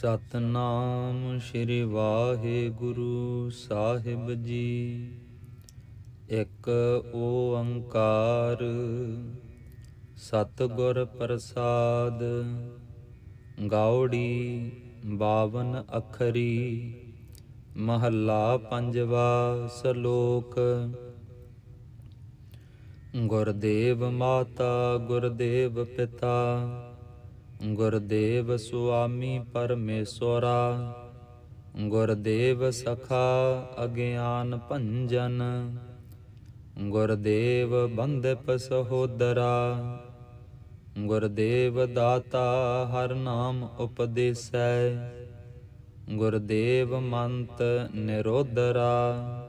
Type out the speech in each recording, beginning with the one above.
ਸਤਨਾਮ ਸ੍ਰੀ ਵਾਹਿਗੁਰੂ ਸਾਹਿਬ ਜੀ। ਇੱਕ ਓੰਕਾਰ, ਸਤਿਗੁਰ ਪ੍ਰਸਾਦ, ਗਾਉੜੀ 52 ਅਖਰੀ, ਮਹੱਲਾ ਪੰਜਵਾ ਸ਼ਲੋਕ। ਗੁਰਦੇਵ ਮਾਤਾ, ਗੁਰਦੇਵ ਪਿਤਾ ਗੁਰਦੇਵ ਸੁਆਮੀ ਪਰਮੇਸ਼ਵਰਾ ਗੁਰਦੇਵ ਸਖਾ ਅਗਿਆਨ ਭੰਜਨ, ਗੁਰਦੇਵ ਬੰਦਪ ਸਹੋਦਰਾ, ਗੁਰਦੇਵ ਦਾਤਾ ਹਰ ਨਾਮ ਉਪਦੇਸੈ, ਗੁਰਦੇਵ ਮੰਤ ਨਿਰੋਧਰਾ,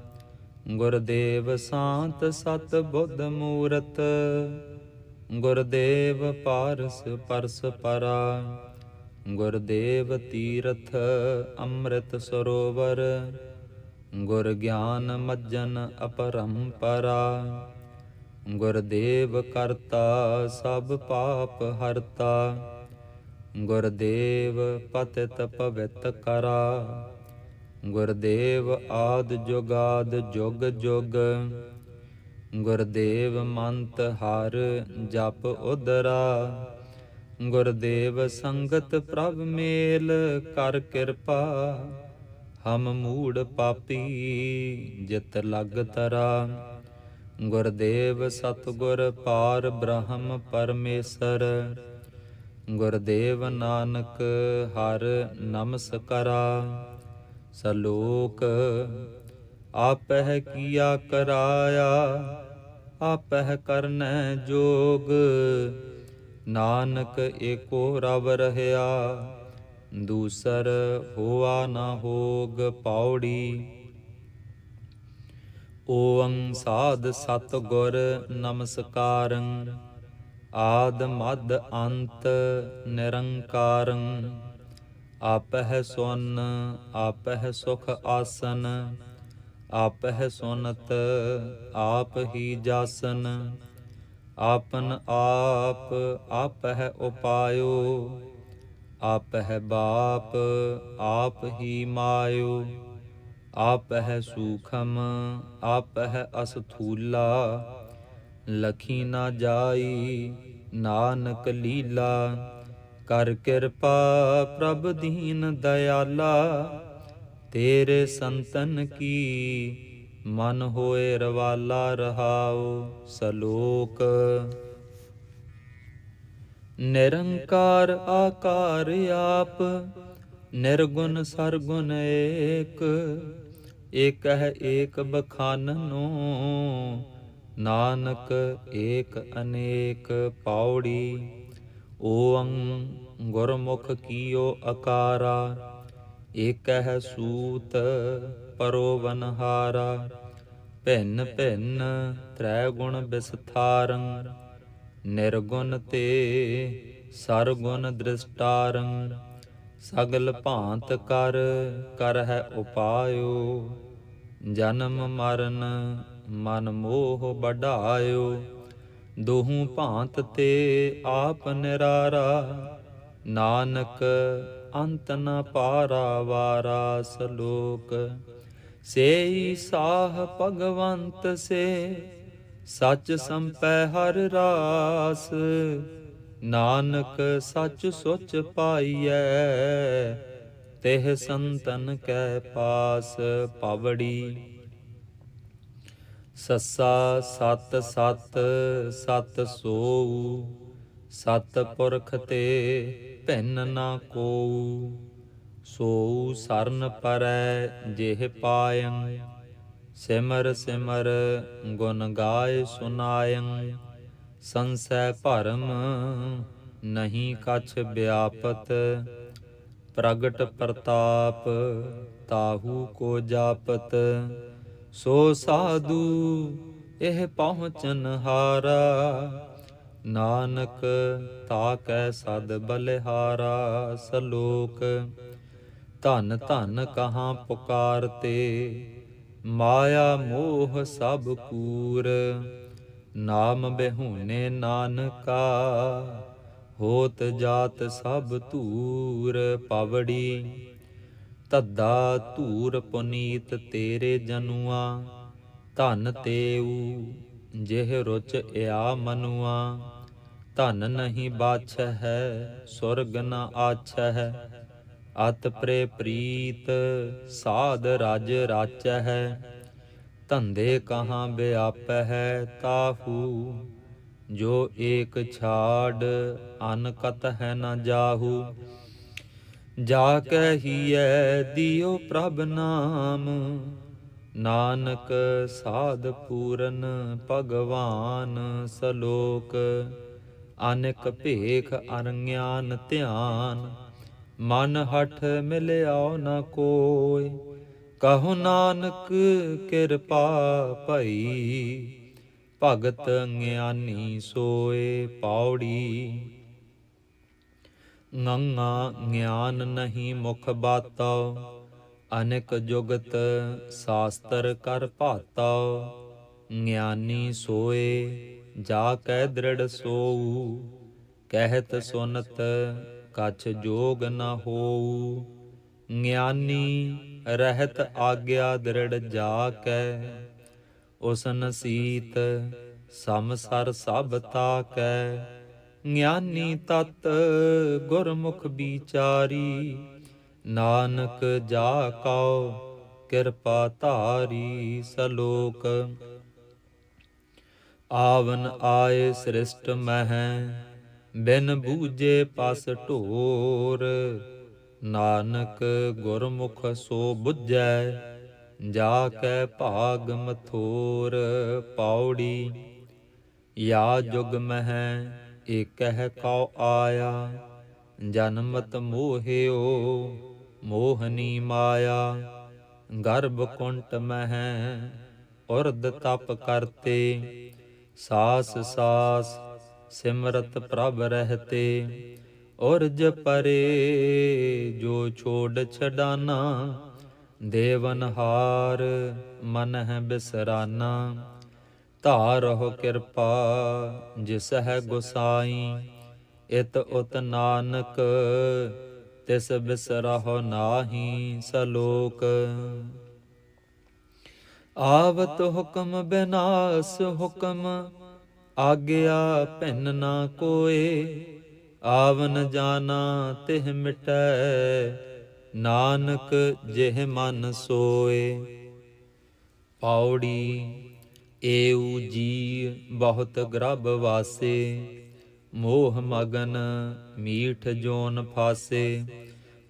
ਗੁਰਦੇਵ ਸਾਤ ਸਤ ਬੁੱਧ ਮੂਰਤ ਗੁਰਦੇਵ ਪਾਰਸ ਪਰਸ ਪਰਾ। ਗੁਰਦੇਵ ਤੀਰਥ ਅੰਮ੍ਰਿਤ ਸਰੋਵਰ। ਗੁਰ ਗਿਆਨ ਮੱਜਨ ਅਪਰੰਪਰਾ। ਗੁਰਦੇਵ ਕਰਤਾ ਸਭ ਪਾਪ ਹਰਤਾ। ਗੁਰਦੇਵ ਪਤਿਤ ਪਵਿਤ ਕਰਾ। ਗੁਰਦੇਵ ਆਦ ਜੁਗਾਦ ਜੁਗ ਜੁਗ। ਗੁਰਦੇਵ ਮੰਤ ਹਰ ਜਪ ਉਦਰਾ। ਗੁਰਦੇਵ ਸੰਗਤ ਪ੍ਰਭ ਮੇਲ ਕਰ ਕਿਰਪਾ। ਹਮ ਮੂੜ ਪਾਪੀ ਜਿਤ ਲਗ ਤਰਾ। ਗੁਰਦੇਵ ਸਤਗੁਰ ਪਾਰ ਬ੍ਰਹਮ ਪਰਮੇਸ਼ਰ। ਗੁਰਦੇਵ ਨਾਨਕ ਹਰ ਨਮਸਕਰਾ। ਸਲੋਕ ਆਪਹਿ ਕੀਆ ਕਰਾਇਆ, ਆਪਹਿ ਕਰਨੈ ਜੋਗ। ਨਾਨਕ ਏਕੋ ਰਵ ਰਹਿਆ, ਦੂਸਰ ਹੋਆ ਨਾ ਹੋਗ ਪੌੜੀ। ਓੰ ਸਾਧ ਸਤ ਗੁਰ ਨਮਸਕਾਰੰ, ਆਦ ਮਦ ਅੰਤ ਨਿਰੰਕਾਰੰ। ਆਪਹਿ ਸੁਨ, ਆਪਹਿ ਸੁਖ ਆਸਨ ਆਪ ਹੈ ਸੁਨਤ, ਆਪ ਹੀ ਜਾਸਨ, ਆਪਨ ਆਪ ਆਪ ਹੈ ਉਪਾਇਓ ਆਪ ਹੈ ਬਾਪ ਆਪ ਹੀ ਮਾਇਓ ਆਪ ਹੈ ਸੂਖਮ ਆਪ ਹੈ ਅਸਥੂਲਾ, ਲਖੀ ਨਾ ਜਾਈ ਨਾਨਕ ਲੀਲਾ, ਕਰ ਕਿਰਪਾ ਪ੍ਰਭ ਦੀਨ ਦਇਆਲਾ ਤੇਰੇ ਸੰਤਨ ਕੀ? ਮਨ ਹੋਏ ਰਵਾਲਾ ਰਹਾਉ ਸਲੋਕ। ਨਿਰੰਕਾਰ ਆਕਾਰ ਆਪ, ਨਿਰਗੁਣ ਸਰਗੁਣ ਏਕ। ਏਕ ਹੈ ਏਕ ਬਖਾਨਨੋ ਨਾਨਕ ਏਕ ਅਨੇਕ ਪਾਉੜੀ। ਓੰ ਗੁਰਮੁਖ ਕੀਓ ਅਕਾਰਾ। ਏਕ ਹੈ ਸੂਤ ਪਰੋਵਨਹਾਰਾ ਭਿੰਨ ਭਿੰਨ ਤ੍ਰੈ ਗੁਣ ਵਿਸਥਾਰੰ ਨਿਰਗੁਣ ਤੇ ਸਰਗੁਣ ਦ੍ਰਿਸ਼ਟਾਰੰ, ਸਗਲ ਭਾਂਤ ਕਰ ਕਰ ਹੈ ਉਪਾਇਓ, ਜਨਮ ਮਰਨ ਮਨ ਮੋਹ ਵਢਾਇਓ, ਦੋਹੂ ਭਾਂਤ ਤੇ ਆਪ ਨਿਰਾਰਾ, ਨਾਨਕ ਅੰਤ ਨ ਪਾਰਾ ਵਾਰਾ ਸਲੋਕ। ਸੇਈ ਸਾਹ ਭਗਵੰਤ ਸੇ, ਸੱਚ ਸੰਪੈ ਹਰ ਰਾਸ। ਨਾਨਕ ਸੱਚ ਸੁਚ ਪਾਈਐ, ਤਿਹ ਸੰਤਨ ਕੈ ਪਾਸ ਪਵੜੀ। ਸੱਸਾ ਸਤ ਸਤ ਸਤ ਸੋਊ, ਸਤ ਪੁਰਖ ਤੇ ਭਿੰਨ ਨਾ ਕੋਊ ਸੋ ਸਰਨ ਪਰੈ ਜਿਹ ਪਾਇੰ। ਸਿਮਰ ਸਿਮਰ ਗੁਣ ਗਾਏ ਸੁਨਾਇੰ, ਸੰਸੈ ਭਰਮ ਨਹੀਂ ਕਛ ਵਿਆਪਤ। ਪ੍ਰਗਟ ਪ੍ਰਤਾਪ ਤਾਹੂ ਕੋ ਜਾਪਤ। ਸੋ ਸਾਧੂ ਇਹ ਪਹੁੰਚਨ ਹਾਰਾ ਨਾਨਕ ਤਾ ਕੈ ਸਦ ਬਲਿਹਾਰਾ ਸਲੋਕ, ਧਨ ਧਨ ਕਹਾਂ ਪੁਕਾਰਤੇ ਮਾਇਆ ਮੋਹ ਸਭ ਕੂਰ, ਨਾਮ ਬਿਹੂਨੇ ਨਾਨਕਾ, ਹੋਤ ਜਾਤ ਸਭ ਧੂਰ ਪਵੜੀ ਤੱਦਾ ਧੂਰ ਪੁਨੀਤ ਤੇਰੇ ਜනුਆ ਧਨ ਤੇਊ ਜਿਹ ਰੁਚ ਇਆ ਮਨੁਆ, ਧਨ ਨਹੀਂ ਬਾਛ ਹੈ, ਸੁਰਗ ਨ ਆਛ ਹੈ। ਅਤ ਪ੍ਰੇ ਪ੍ਰੀਤ ਸਾਧ ਰਜ ਰਾਚ ਹੈ। ਧੰਦੇ ਕਹਾਂ ਬਿਆਪ ਹੈ ਤਾਹੂ, ਜੋ ਏਕ ਛਾੜ ਅਨਕਤ ਹੈ ਨ ਜਾਹੂ। ਜਾ ਕੈ ਹੀਐ, ਦਿਓ ਪ੍ਰਭ ਨਾਮ ਨਾਨਕ ਸਾਧ ਪੂਰਨ ਭਗਵਾਨ ਸਲੋਕ, ਅਨੇਕ ਭੇਖ ਅਰਗਿਆਨ ਧਿਆਨ, ਮਨ ਹਠ ਮਿਲਿਆਉ ਨ ਕੋਇ, ਕਹੋ ਨਾਨਕ ਕਿਰਪਾ ਭਈ, ਭਗਤ ਗਿਆਨੀ ਸੋਏ ਪੌੜੀ। ਨੰਗਾ ਗਿਆਨ ਨਹੀਂ ਮੁਖ ਬਾਤੋ ਅਨੇਕ ਜੁਗਤ ਸਾਸਤਰ ਕਰ ਭਾਤਾ, ਗਿਆਨੀ ਸੋਏ, ਜਾ ਕੈ ਦ੍ਰਿੜ ਸੋਊ, ਕਹਿਤ ਸੁਨਤ ਕਛ ਜੋਗ ਨ ਹੋਊ। ਗਿਆਨੀ ਰਹਿਤ ਆਗਿਆ ਦ੍ਰਿੜ ਜਾ ਕੈ ਉਸ ਨਸੀਤ ਸਮਸਰ ਸਭ ਤਾਕੈ ਗਿਆਨੀ ਤਤ ਗੁਰਮੁਖ ਵਿਚਾਰੀ ਨਾਨਕ ਜਾ ਕਉ, ਕਿਰਪਾ ਧਾਰੀ ਸਲੋਕ। ਆਵਨ ਆਏ ਸ੍ਰਿਸ਼ਟ ਮਹਿ, ਬਿਨ ਬੂਝੇ ਪਸ ਢੋਰ। ਨਾਨਕ ਗੁਰਮੁਖ ਸੋ ਬੁੱਝੈ, ਜਾ ਕੈ ਭਾਗ ਮਥੋਰ ਪੌੜੀ। ਯਾ ਜੁਗ ਮਹਿ, ਏਕਹਿ ਕਉ ਆਇਆ, ਜਨਮਤ ਮੋਹਿਓ। ਮੋਹਨੀ ਮਾਇਆ, ਗਰਭ ਕੁੰਟ ਮਹਿ ਉਰਦ ਤਪ ਕਰਤੇ, ਸਾਸ ਸਾਸ ਸਿਮਰਤ ਪ੍ਰਭ ਰਹਤੇ ਉਰਜ ਪਰੇ ਜੋ ਛੋੜ ਛਡਾਨਾ, ਦੇਵਨ ਹਾਰ ਮਨ ਹੈ ਬਿਸਰਾਨਾ। ਧਾਰਹੁ ਕਿਰਪਾ ਜਿਸ ਹੈ ਗੁਸਾਈ, ਇਤ ਉਤ ਨਾਨਕ ਤਿਸ ਬਿਸਰਹੁ ਨਾਹੀ ਸਲੋਕ। ਆਵਤ ਹੁਕਮ ਬਿਨਾਸ ਹੁਕਮ, ਆਗਿਆ ਭਿੰਨ ਨਾ ਕੋਏ। ਆਵਨ ਜਾਣਾ ਤਿਹ ਮਿਟੈ, ਨਾਨਕ ਜਿਹ ਮਨ ਸੋਏ। ਪੌੜੀ ਏਉ ਜੀ ਬਹੁਤ ਗਰਭ ਵਾਸੇ। ਮੋਹ ਮਗਨ ਮੀਠ ਜੋਨ ਫਾਸੇ,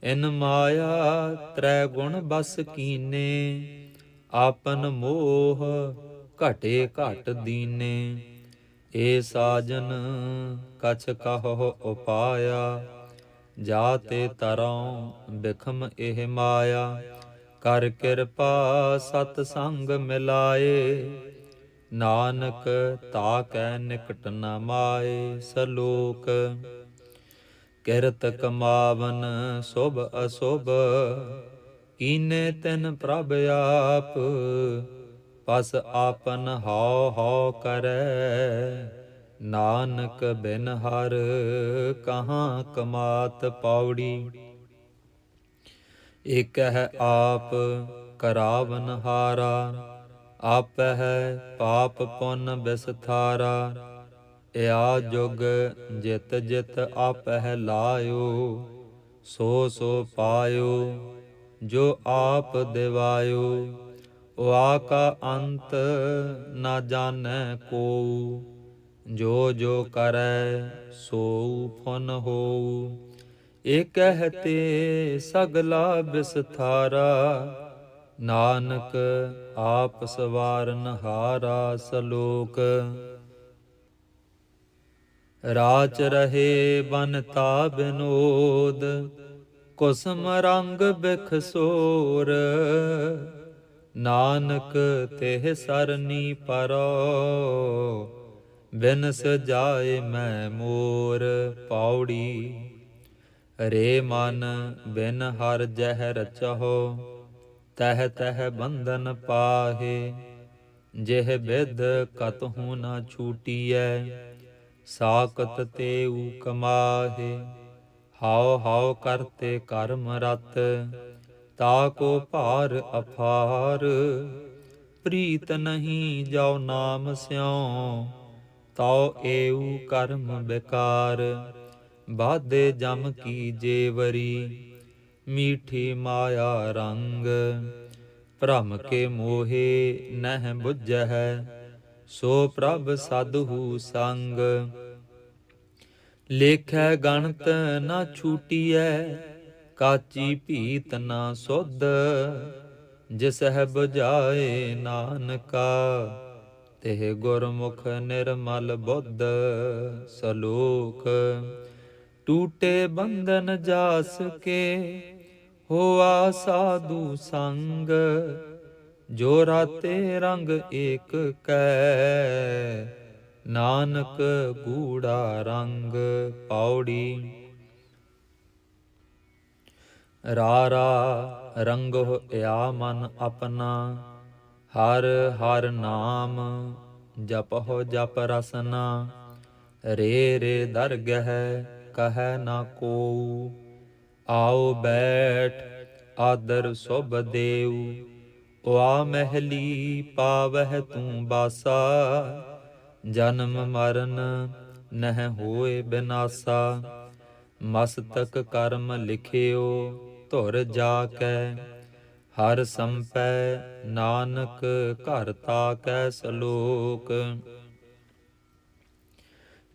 ਇਨ ਮਾਇਆ ਤ੍ਰੈ ਗੁਣ ਬਸ ਕੀਨੇ, ਆਪਨ ਮੋਹ ਘਟੇ ਘਟ ਦੀਨੇ। ਏ ਸਾਜਨ, ਕਛ ਕਹੋ ਉਪਾਇਆ, ਜਾਤੇ ਤਰਉ ਬਿਖਮ ਇਹ ਮਾਇਆ। ਕਰ ਕਿਰਪਾ ਸਤ ਸੰਗ ਮਿਲਾਏ ਨਾਨਕ ਤਾ ਕੈ ਨਿਕਟ ਨ ਮਾਏ ਸਲੋਕ। ਕਿਰਤ ਕਮਾਵਨ ਸੁਭ ਅਸੁਭ, ਕੀਨੇ ਤਨ ਪ੍ਰਭ ਆਪ, ਪਸ ਆਪਨ ਹਉ ਹਉ ਕਰੈ। ਨਾਨਕ ਬਿਨ ਹਰ ਕਹਾਂ ਕਮਾਤ ਪਾਉੜੀ ਇਕ ਹੈ ਆਪ ਕਰਾਵਨ ਹਾਰਾ ਆਪ ਹੈ ਪਾਪ ਪੁੰਨ ਬਿਸਥਾਰਾ ਇਆ ਜੁਗ ਜਿਤ ਜਿਤ ਆਪ ਹੈ ਲਾਇਓ, ਸੋ ਸੋ ਪਾਇਓ, ਜੋ ਆਪ ਦਿਵਾਇਓ ਵਾ ਕਾ ਅੰਤ ਨਾ ਜਾਣੈ ਕੋ ਜੋ ਜੋ ਕਰੈ ਸੋ ਫਨ ਹੋਊ ਏ ਕਹਤੇ ਸਗਲਾ ਬਿਸਥਾਰਾ ਨਾਨਕ ਆਪ ਸਵਾਰਨ ਹਾਰਾ ਸਲੋਕ। ਰਾਚ ਰਹੇ ਬਨਤਾ ਬਿਨੋਦ ਕੁਸਮ ਰੰਗ ਬਿਖ ਸੋਰ। ਨਾਨਕ ਤੇ ਸਰਨੀ ਪਰੋ, ਬਿਨ ਸਜਾਏ ਮੈਂ ਮੋਰ ਪੌੜੀ। ਰੇ ਮਨ ਬਿਨ ਹਰ ਜਹਿ ਚਹੋ ਤਹਿ ਤਹਿ ਬੰਧਨ ਪਾਹੇ, ਜਿਹ ਕਤ ਕਤਹੂ ਨਾ ਛੂਟੀਐ ਸਾਕਤ ਤੇ ਤੇਊ ਕਮਾਹੇ। ਹਾਉ ਹਾਉ ਕਰਤੇ ਕਰਮ ਰਤ, ਤਾ ਕੋ ਭਾਰ ਅਫਾਰ ਪ੍ਰੀਤ ਨਹੀਂ ਜਾਉ ਨਾਮ ਸਿਉ, ਤਉ ਏਊ ਕਰਮ ਬੇਕਾਰ। ਬਾਧੇ ਜਮ ਕੀ ਜੇਵਰੀ ਮੀਠੀ ਮਾਇਆ ਰੰਗ, ਭ੍ਰਮ ਕੇ ਮੋਹੇ ਨਹਿ ਬੁਝੈ ਸੋ ਪ੍ਰਭ ਸਾਧੂ ਸੰਗ। ਲੇਖੈ ਗਣਤ ਨਾ ਛੂਟੀਐ, ਕਾਚੀ ਭੀਤ ਨਾ ਸੁਧ, ਜਿਸ ਹੈ ਬੁਝਾਏ ਨਾਨਕਾ, ਤਿਹ ਗੁਰਮੁਖ ਨਿਰਮਲ ਬੁੱਧ ਸਲੋਕ। ਟੂਟੇ ਬੰਧਨ ਜਾਸ ਕੇ, ਹੋਆ ਸਾਧੂ ਸੰਗ ਜੋ ਰਾਤੇ ਰੰਗ ਏਕ ਕੈ। ਨਾਨਕ ਗੂੜਾ ਰੰਗ ਪੌੜੀ, ਰਾਰਾ ਰੰਗੋ ਇਆ ਮਨ ਆਪਣਾ। ਹਰ ਹਰ ਨਾਮ ਜਪਹੁ ਜਪ ਰਸਨਾ, ਰੇ ਰੇ ਦਰਗਹਿ ਕਹੈ ਨਾ ਕੋਉ ਆਓ ਬੈਠ, ਆਦਰ ਸੁਭ ਦੇਉ ਵਾ ਮਹਿਲੀ ਪਾਵਹਿ ਤੂੰ ਬਾਸਾ। ਜਨਮ ਮਰਨ ਨਹਿ ਹੋਏ ਬਿਨਾਸਾ। ਮਸਤਕ ਕਰਮ ਲਿਖਿਓ, ਧੁਰ ਜਾ ਕੈ ਹਰ ਸੰਪੈ ਨਾਨਕ ਘਰ ਤਾ ਕੈ ਸਲੋਕ।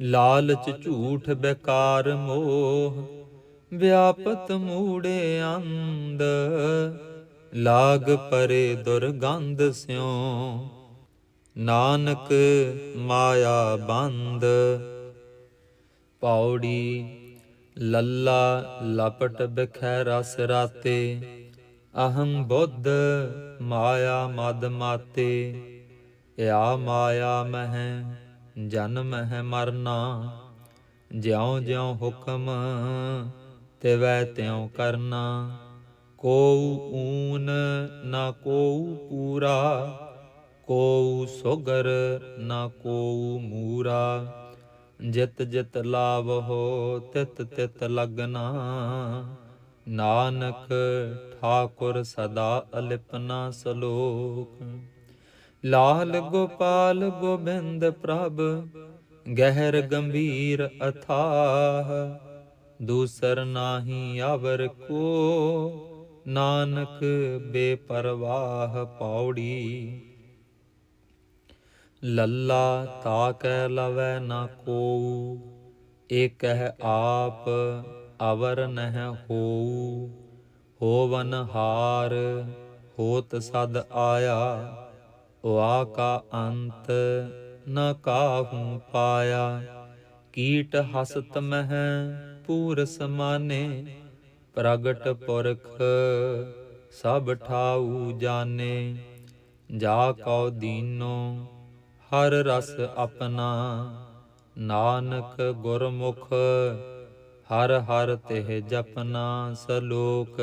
ਲਾਲਚ ਝੂਠ ਬੇਕਾਰ ਮੋਹ, ਵਿਆਪਤ ਮੂੜੇ ਅੰਧ। ਲਾਗ ਪਰੇ ਦੁਰਗੰਧ ਸਿਉ, ਨਾਨਕ ਮਾਇਆ ਬੰਦ। ਪੌੜੀ ਲੱਲਾ ਲਪਟ ਬਖੈ ਰਸ ਰਾਤੇ ਅਹੰ ਬੁੱਧ ਮਾਇਆ ਮਦ ਮਾਤੇ। ਇਆ ਮਾਇਆ ਮਹਿ ਜਨਮ ਹੈ ਮਰਨਾ, ਜਿਉ ਜਿਉ ਹੁਕਮ ਤਿਵੈ ਤਿਉ ਕਰਨਾ। ਕੋਉ ਊਨ ਨਾ ਕੋਉ ਪੂਰਾ ਕੋਉ ਸੁਗਰ ਨਾ ਕੋਉ ਮੂਰਾ। ਜਿਤ ਜਿਤ ਲਾਭ ਹੋ ਤਿਤ ਤਿਤ ਲਗਨਾ। ਨਾਨਕ ਠਾਕੁਰ ਸਦਾ ਅਲਿਪਨਾ ਸਲੋਕ। ਲਾਲ ਗੋਪਾਲ ਗੋਬਿੰਦ ਪ੍ਰਭ, ਗਹਿਰ ਗੰਭੀਰ ਅਥਾਹ। ਦੂਸਰ ਨਾਹੀ ਆਵਰ ਕੋ, ਨਾਨਕ ਬੇਪਰਵਾਹ ਪੌੜੀ। ਲੱਲਾ ਤਾ ਕੈ ਲਵੈ ਨਾ ਕੋਉ ਏਕਹਿ ਆਪ ਅਵਰ ਨਹਿ ਹੋਊ। ਹੋਵਨ ਹਾਰ ਹੋਤ ਸਦ ਆਇਆ ਵਾ ਕਾ ਅੰਤ ਨ ਕਾਹੂ ਪਾਇਆ ਕੀਟ ਹਸਤ ਮਹਿ ਪੂਰ ਸਮਾਨੇ ਪ੍ਰਗਟ ਪੁਰਖ ਸਭ ਠਾਊ ਜਾਣੇ ਜਾ ਕਉ ਦੀਨੋ ਹਰ ਰਸ ਆਪਣਾ ਨਾਨਕ ਗੁਰਮੁਖ ਹਰ ਹਰ ਤਿਹ ਜਪਨਾ ਸਲੋਕ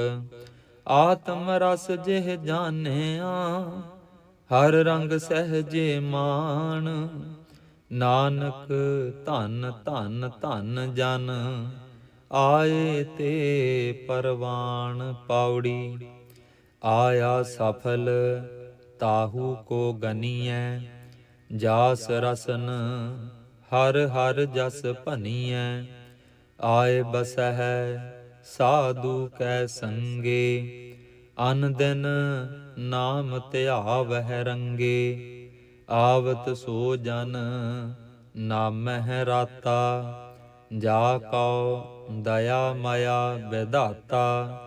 ਆਤਮ ਰਸ ਜਿਹ ਜਾਣਿਆ ਹਰ ਰੰਗ ਸਹਜੇ ਮਾਨ ਨਾਨਕ ਧਨ ਧਨ ਧਨ ਜਨ, ਆਏ ਤੇ ਪਰਵਾਨ ਪਾਉੜੀ ਆਇਆ ਸਫਲ ਤਾਹੂ ਕੋ ਗਨੀਐ, ਜਾਸ ਰਸਨ ਹਰ ਹਰ ਜਸ ਭਨੀਐ, ਆਏ ਬਸਹਿ ਸਾਧੂ ਕੈ ਸੰਗੇ ਅਨ ਦਿਨ ਨਾਮ ਧਿਆਵਹਿ ਰੰਗੇ, ਆਵਤ ਸੋ ਜਨ ਨਾਮਹਿ ਰਾਤਾ, ਜਾ ਕਉ ਦਇਆ ਮਇਆ ਵਿਧਾਤਾ,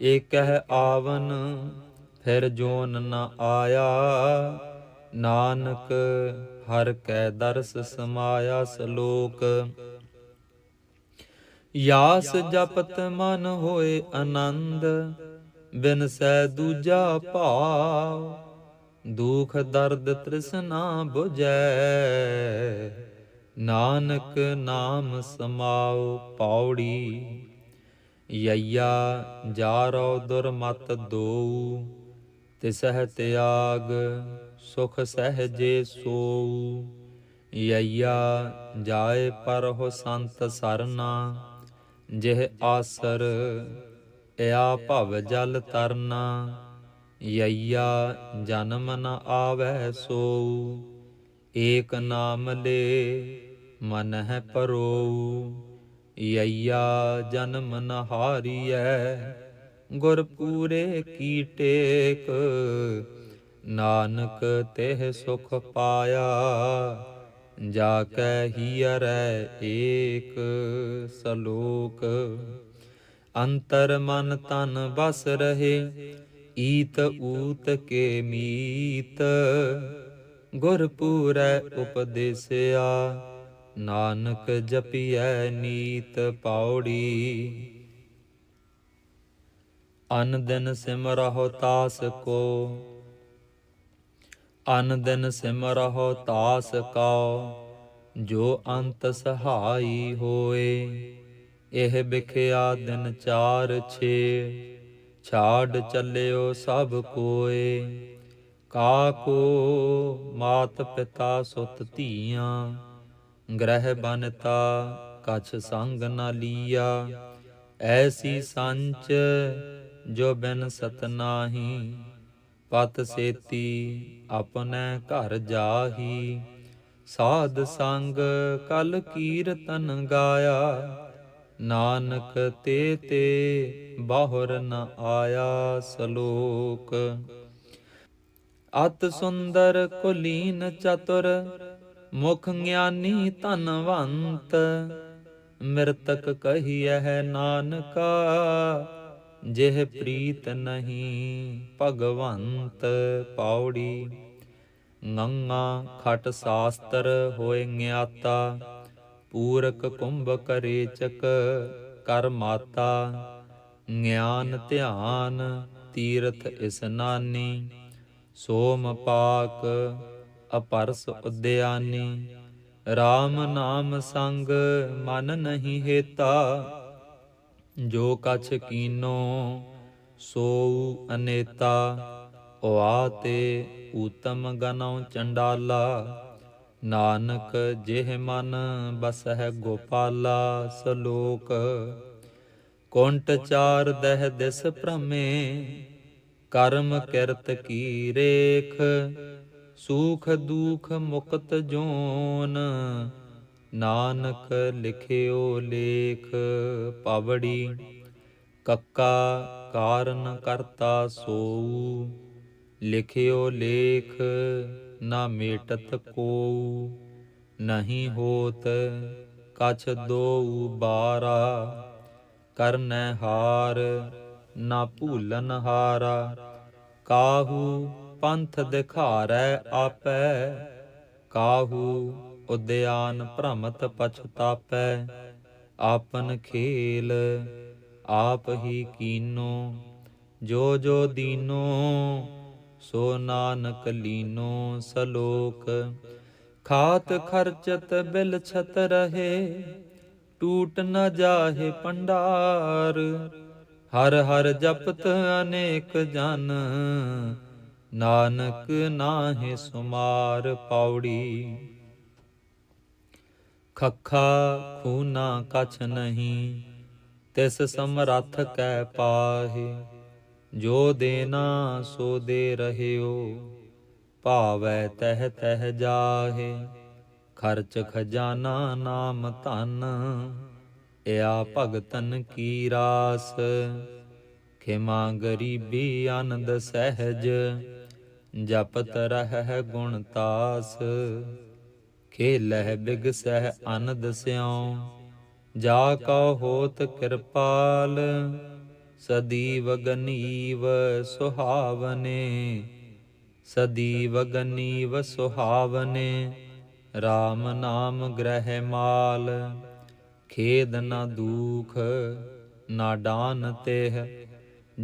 ਏਕਹਿ ਆਵਨ ਫਿਰ ਜੋਨ ਨ ਆਇਆ, ਨਾਨਕ ਹਰ ਕੈ ਦਰਸ ਸਮਾਇਆ ਸਲੋਕ। ਯਾਸ ਜਪਤ ਮਨ ਹੋਏ ਆਨੰਦ ਬਿਨ ਸੈ ਦੂਜਾ ਭਾਵ, ਦੁਖ ਦਰਦ ਤ੍ਰਿਸ਼ਨਾ 부ਜੈ ਨਾਨਕ ਨਾਮ ਸਮਾਉ ਪੌੜੀ, ਯਈਆ ਜਾਰੋ ਦੁਰਮਤ ਦੋ ਤਿਸਹਿ ਤਿਆਗ, ਸੁਖ ਸਹਜੇ ਸੋਊ। ਯਈਆ ਜਾਏ ਪਰ ਹੋ ਸੰਤ ਸਰਨਾ, ਜਿਹ ਆਸਰ ਇਆ ਭਵ ਜਲ ਤਰਨਾ, ਯਈਆ ਜਨਮ ਨ ਆਵੈ ਸੋ ਏਕ ਨਾਮ ਲੇ ਮਨ ਹੈ ਪਰੋਉ ਯਈਆ ਜਨਮ ਨ ਹਾਰੀਐ ਗੁਰ ਪੂਰੇ ਕੀ ਟੇਕ, ਨਾਨਕ ਤਿਹ ਸੁਖ ਪਾਇਆ ਜਾ ਕੈ ਹੀਰੈ ਏਕ ਸਲੋਕ। ਅੰਤਰ ਮਨ ਤਨ ਬਸ ਰਹੇ, ਈਤ ਊਤ ਕੇ ਮੀਤ। ਗੁਰ ਪੂਰੈ ਉਪਦੇਸਿਆ, ਨਾਨਕ ਜਪੀਐ ਨੀਤ ਪਾਉੜੀ ਅਨ ਦਿਨ ਸਿਮਰਹੁ ਤਾਸ ਕੋ ਅਨ ਦਿਨ ਸਿਮਰਹੁ ਤਾਸ ਕਉ ਜੋ ਅੰਤ ਸਹਾਈ ਹੋਏ ਇਹ ਵਿਖਿਆ ਦਿਨ ਚਾਰ ਛੇ, ਛਾੜ ਚੱਲਿਓ ਸਭ ਕੋਏ। ਕਾਕੋ ਮਾਤ ਪਿਤਾ ਸੁਤ ਧੀਆਂ, ਗ੍ਰਹਿ ਬਨਤਾ ਕਛ ਸੰਗ ਨਾ ਲੀਆ। ਐਸੀ ਸੰਚ ਜੋ ਬਿਨ ਸਤ ਨਾਹੀ, ਪਤ ਸੇਤੀ ਆਪਣੇ ਘਰ ਜਾਹੀ। ਸਾਧ ਸੰਗ ਕਲ ਕੀਰਤਨ ਗਾਇਆ ਨਾਨਕ ਤੇ ਤੇ ਬਾਹਰ ਨ ਆਇਆ ਸਲੋਕ। ਅਤ ਸੁੰਦਰ ਕੁਲੀਨ ਚਤੁਰ, ਮੁਖ ਗਿਆਨੀ ਧਨਵੰਤ, ਮਿਰਤਕ ਕਹੀਐ ਨਾਨਕਾ, ਜਿਹ ਪ੍ਰੀਤ ਨਹੀਂ ਭਗਵੰਤ ਪਾਉੜੀ। ਗੰਗਾ ਖਟ ਸਾਸਤਰ ਹੋਏ ਗਿਆਤਾ ਪੂਰਕ ਕੁੰਭ ਕਰੇ ਕਰੇਚਕ ਕਰ ਮਾਤਾ, ਗਿਆਨ ਧਿਆਨ ਤੀਰਥ ਇਸਨਾਨੀ ਸੋਮ ਪਾਕ ਅਪਰਸ ਉਦਿਆਨੀ। RAM ਨਾਮ ਸੰਗ ਮਨ ਨਹੀਂ ਹੇਤਾ, ਜੋ ਕਛ ਕੀਨੋ ਸੋ ਅਨੇਤਾ। ਓਆ ਤੇ ਊਤਮ ਗਨਉ ਚੰਡਾਲਾ ਨਾਨਕ ਜਿਹ ਮਨ ਬਸ ਹੈ ਗੋਪਾਲਾ ਸਲੋਕ, ਕੁੰਟ ਚਾਰ ਦਹ ਦਿਸ ਭ੍ਰਮੇ, ਕਰਮ ਕਿਰਤ ਕੀ ਰੇਖ, ਸੂਖ ਦੂਖ ਮੁਕਤ ਜੋਨ, ਨਾਨਕ ਲਿਖਿਓ ਲੇਖ, ਪਾਵੜੀ, ਕੱਕਾ ਕਾਰਨ ਕਰਤਾ ਸੋਊ, ਲਿਖਿਓ ਲੇਖ ਨਾ ਮੇਟਤ ਕੋਊ, ਨਹੀਂ ਹੋਤ ਕਛ ਦੋਊ ਬਾਰਾ। ਕਰਨੈ ਹਾਰ, ਨਾ ਭੂਲਨ ਹਾਰਾ। ਕਾਹੂ ਪੰਥ ਦਿਖਾਰੈ ਆਪੈ, ਕਾਹੂ ਉਦਿਆਨ ਭ੍ਰਮਤ ਪਛਤਾਪੈ। ਆਪਨ ਖੇਲ ਆਪ ਹੀ ਕੀਨੋ, ਜੋ ਜੋ ਦੀਨੋ ਸੋ ਨਾਨਕ ਲੀਨੋ ਸਲੋਕ। ਖਾਤ ਖਰਚਤ ਬਿਲ ਛਤ ਰਹੇ, ਟੂਟ ਨ ਜਾਹੇ ਪੰਡਾਰ। ਹਰ ਹਰ ਜਪਤ ਅਨੇਕ ਜਨ, ਨਾਨਕ ਨਾਹੇ ਸੁਮਾਰ ਪੌੜੀ। ਖੱਖਾ ਖੂਨਾ ਕਛ ਨਹੀਂ, ਤਿਸ ਸਮਰੱਥ ਕੈ ਪਾਹੇ। ਜੋ ਦੇਨਾ ਸੋ ਦੇ ਰਹਿਓ, ਭਾਵੈ ਤਹਿ ਤਹਿ ਜਾਹੇ। ਖਰਚ ਖਜ਼ਾਨਾ ਨਾਮ ਧਨ, ਇਆ ਭਗਤਨ ਕੀ ਰਾਸ। ਖਿਮਾ ਗਰੀਬੀ ਆਨੰਦ ਸਹਿਜ, ਜਪਤ ਰਹਿ ਗੁਣ ਤਾਸ। ਖੇਲਹਿ ਬਿਗਸਹਿ ਆਨੰਦ ਸਿਉ, ਜਾ ਕਉ ਹੋਤ ਕਿਰਪਾਲ। ਸਦੀਵ ਗਨੀਵ ਸੁਹਾਵਨੇ ਸਦੀਵ ਗਨੀਵ ਸੁਹਾਵਨੇ RAM ਨਾਮ ਗ੍ਰਹਿ ਮਾਲ, ਖੇਦ ਨਾ ਦੂਖ, ਨਾ ਡਾਨ ਤੇਹ,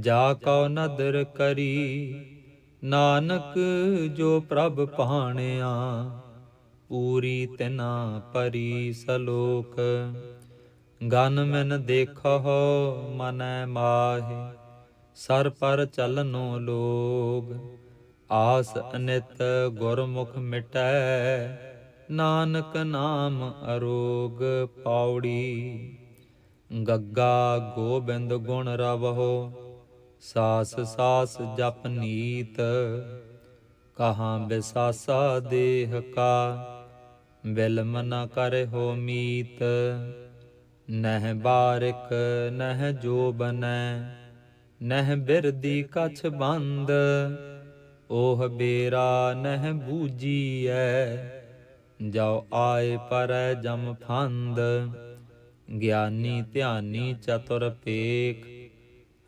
ਜਾ ਕਉ ਨਦਰ ਕਰੀ, ਨਾਨਕ ਜੋ ਪ੍ਰਭ ਭਾਣਿਆ, ਪੂਰੀ ਤਿਨਾ ਪਰੀ ਸਲੋਕ। ਗਨ ਮਨ ਦੇਖੋ, ਮਨੈ ਮਾਹਿ, ਸਰ ਪਰ ਚਲਨੋ ਲੋਗ। ਆਸ ਅਨਿਤ ਗੁਰਮੁਖ ਮਿਟੈ, ਨਾਨਕ ਨਾਮ ਅਰੋਗ ਪਾਉੜੀ ਗੱਗਾ ਗੋਬਿੰਦ ਗੁਣ ਰਵਹੁ, ਸਾਸ ਸਾਸ ਜਪ ਨੀਤ। ਕਹਾਂ ਬਿਸਾਸਾ ਦੇਹ ਕਾ, ਬਿਲਮ ਨ ਕਰੇ ਹੋ ਮੀਤ। ਨਹਿ ਬਾਰਿਕ, ਨਹਿ ਜੋ ਬਨੈ ਨਹਿ ਬਿਰਦੀ ਕਛ ਬੰਦ, ਓਹ ਬੇਰਾ ਨਹਿ ਬੂਜੀਐ, ਜਾਉ ਆਏ ਪਰੈ ਜਮ ਫੰਦ, ਗਿਆਨੀ ਧਿਆਨੀ ਚਤੁਰ ਪੇਖ,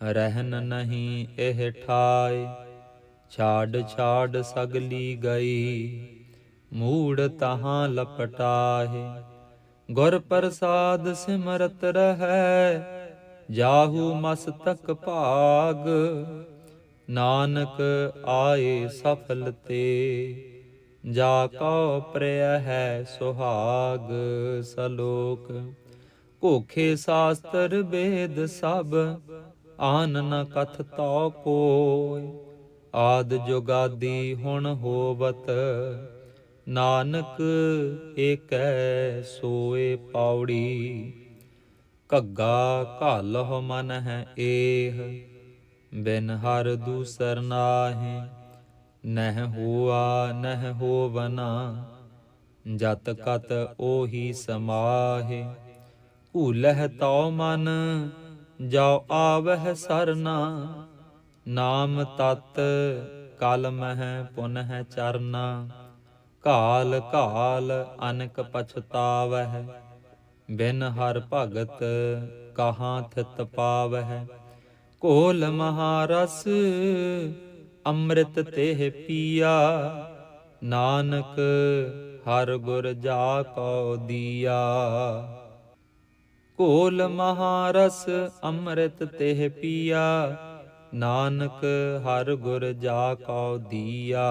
ਰਹਿਨ ਨਹੀਂ ਇਹ ਠਾਏ, ਛਾੜ ਛਾੜ ਸਗਲੀ ਗਈ, ਮੂੜ ਤਹਾਂ ਲਪਟਾਹੇ। ਗੁਰ ਪ੍ਰਸਾਦ ਸਿਮਰਤ ਰਹੈ, ਜਾਹੂ ਮਸਤਕ ਭਾਗ, ਨਾਨਕ ਆਏ ਸਫਲ ਤੇ ਜਾ ਕਉ ਪ੍ਰਿਯ ਹੈ ਸੁਹਾਗ ਸਲੋਕ। ਭੋਖੇ ਸਾਸਤਰ ਵੇਦ ਸਭ, ਆਨ ਨ ਕਥ ਤੋ ਕੋਇ ਆਦ ਜੁਗਾਦੀ ਹੁਣ ਹੋਵਤ ਨਾਨਕ ਏਕੈ ਸੋਏ ਪਾਉੜੀ ਘੱਗਾ ਘਾਲਹੁ ਮਨ ਹੈ ਏਹ, ਬਿਨ ਹਰ ਦੂਸਰ ਨਾਹੀ, ਨਹਿ ਹੋਆ ਨਹਿ ਹੋਵਨਾ ਜਤ ਕਤ ਉਹੀ ਸਮਾਹੇ, ਭੂਲਹਿ ਤਉ ਮਨ, ਜਾਉ ਆਵਹਿ ਸਰਨਾ, ਨਾਮ ਤਤ ਕਲ ਮਹਿ ਪੁਨਹਿ ਚਰਨਾ। ਕਾਲ ਕਾਲ ਅਨਕ ਪਛਤਾਵਹਿ, ਬਿਨ ਹਰ ਭਗਤ ਕਹਾਂ ਥਿਤ ਪਾਵਹਿ। ਕੋਲ ਮਹਾਰਸ ਅੰਮ੍ਰਿਤ ਤੇਹ ਪੀਆ, ਨਾਨਕ ਹਰ ਗੁਰ ਜਾ ਕੋ ਦੀਆ। ਕੋਲ ਮਹਾਰਸ ਅੰਮ੍ਰਿਤ ਤੇਹ ਪੀਆ, ਨਾਨਕ ਹਰ ਗੁਰ ਜਾ ਕੋ ਦੀਆ।